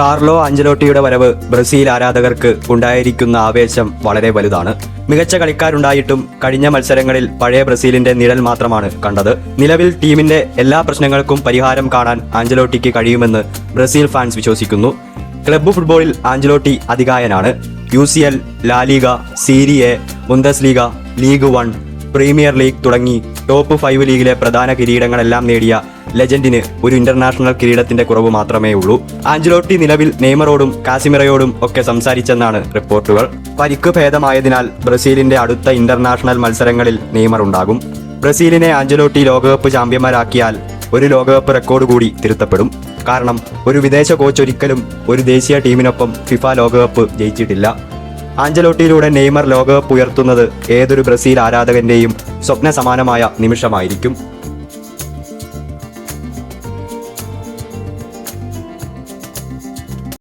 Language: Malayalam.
കാർലോ അഞ്ചലോട്ടിയുടെ വരവ് ബ്രസീൽ ആരാധകർക്ക് ഉണ്ടായിരിക്കുന്ന ആവേശം വളരെ വലുതാണ്. മികച്ച കളിക്കാരുണ്ടായിട്ടും കഴിഞ്ഞ മത്സരങ്ങളിൽ പഴയ ബ്രസീലിന്റെ നിഴൽ മാത്രമാണ് കണ്ടത്. നിലവിൽ ടീമിന്റെ എല്ലാ പ്രശ്നങ്ങൾക്കും പരിഹാരം കാണാൻ ആഞ്ചലോട്ടിക്ക് കഴിയുമെന്ന് ബ്രസീൽ ഫാൻസ് വിശ്വസിക്കുന്നു. ക്ലബ്ബ് ഫുട്ബോളിൽ Ancelotti അധികായനാണ് U C L La Liga Serie A Bundesliga Ligue one Premier League തുടങ്ങി ടോപ്പ് ഫൈവ് ലീഗിലെ പ്രധാന കിരീടങ്ങളെല്ലാം നേടിയ ലെജൻഡിന് ഒരു ഇന്റർനാഷണൽ കിരീടത്തിന്റെ കുറവ് മാത്രമേ ഉള്ളൂ. ആഞ്ചലോട്ടി നിലവിൽ നെയ്മറോടും കാസിമിറയോടും ഒക്കെ സംസാരിച്ചെന്നാണ് റിപ്പോർട്ടുകൾ. പരിക്ക് ഭേദമായതിനാൽ ബ്രസീലിന്റെ അടുത്ത ഇന്റർനാഷണൽ മത്സരങ്ങളിൽ നെയ്മർ ഉണ്ടാകും. ബ്രസീലിനെ ആഞ്ചലോട്ടി ലോകകപ്പ് ചാമ്പ്യന്മാരാക്കിയാൽ ഒരു ലോകകപ്പ് റെക്കോർഡ് കൂടി തിരുത്തപ്പെടും. കാരണം ഒരു വിദേശ കോച്ച് ഒരിക്കലും ഒരു ദേശീയ ടീമിനൊപ്പം ഫിഫ ലോകകപ്പ് ജയിച്ചിട്ടില്ല. ആഞ്ചലോട്ടിയിലൂടെ നെയ്മർ ലോകകപ്പ് ഉയർത്തുന്നത് ഏതൊരു ബ്രസീൽ ആരാധകന്റെയും സ്വപ്ന സമാനമായ നിമിഷമായിരിക്കും.